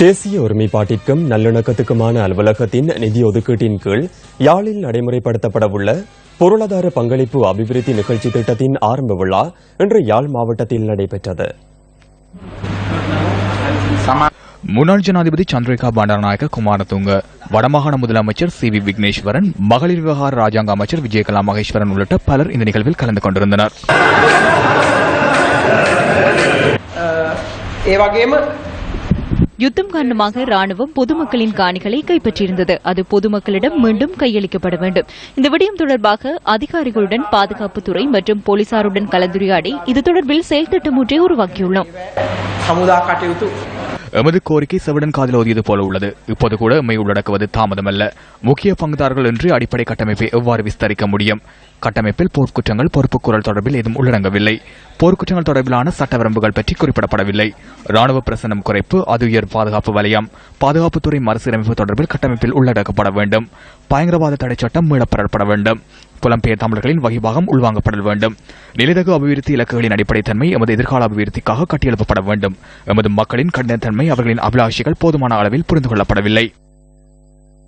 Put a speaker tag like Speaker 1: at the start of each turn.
Speaker 1: தேசிய ஒருமைப்பாட்டிற்கும் நல்லிணக்கத்துக்குமான அலுவலகத்தின் நிதி ஒதுக்கீட்டின் கீழ் யாழில் நடைமுறைப்படுத்தப்படவுள்ள பொருளாதார பங்களிப்பு அபிவிருத்தி நிகழ்ச்சி திட்டத்தின் ஆரம்ப விழா இன்று யாழ் மாவட்டத்தில் நடைபெற்றது.
Speaker 2: முன்னாள் ஜனாதிபதி சந்திரிகா பண்டாரநாயக குமாரதுங்க வடமாகாண முதலமைச்சர் சி வி விக்னேஸ்வரன் மகளிர் விவகார ராஜாங்க அமைச்சர் விஜயகலா மகேஸ்வரன் உள்ளிட்ட பலர் இந்த நிகழ்வில் கலந்து கொண்டிருந்தனர்.
Speaker 3: யுத்தம் காரணமாக ராணுவம் பொதுமக்களின் காணிகளை கைப்பற்றியிருந்தது. அது பொதுமக்களிடம் மீண்டும் கையளிக்கப்பட வேண்டும். இந்த விடயம் தொடர்பாக அதிகாரிகளுடன் பாதுகாப்புத்துறை மற்றும் போலீசாருடன் கலந்துரையாடி இது தொடர்பில் செயல்திட்டம் ஒன்றை உருவாக்கியுள்ளோம்.
Speaker 2: எமது கோரிக்கை செவிடன் காதில் ஓதியது போல உள்ளது. இப்போது கூட எம்மை உள்ளடக்குவது தாமதமல்ல. முக்கிய பங்குதாரர்கள் இன்றி அடிப்படை கட்டமைப்பை எவ்வாறு விஸ்தரிக்க முடியும்? கட்டமைப்பில் போர்க்குற்றங்கள் பொறுப்புக்கூறல் தொடர்பில் ஏதும் உள்ளடங்கவில்லை. போர்க்குற்றங்கள் தொடர்பிலான சட்டவரம்புகள் பற்றி குறிப்பிடப்படவில்லை. ராணுவ பிரசனம் குறைப்பு அது உயர் பாதுகாப்பு வலயம் பாதுகாப்புத்துறை மறுசீரமைப்பு தொடர்பில் கட்டமைப்பில் உள்ளடக்கப்பட வேண்டும். பயங்கரவாத தடை சட்டம் மீளப்பெறப்பட வேண்டும். புலம்பெயர் தமிழர்களின் வகிபாகம் உள்வாங்கப்படல் வேண்டும். நிலைதகு அபிவிருத்தி இலக்குகளின் அடிப்படைத்தன்மை எமது எதிர்கால அபிவிருத்திக்காக கட்டியெழுப்பப்பட வேண்டும். எமது மக்களின் கடினத்தன்மை அவர்களின் அபிலாஷைகள் போதுமான அளவில் புரிந்து கொள்ளப்படவில்லை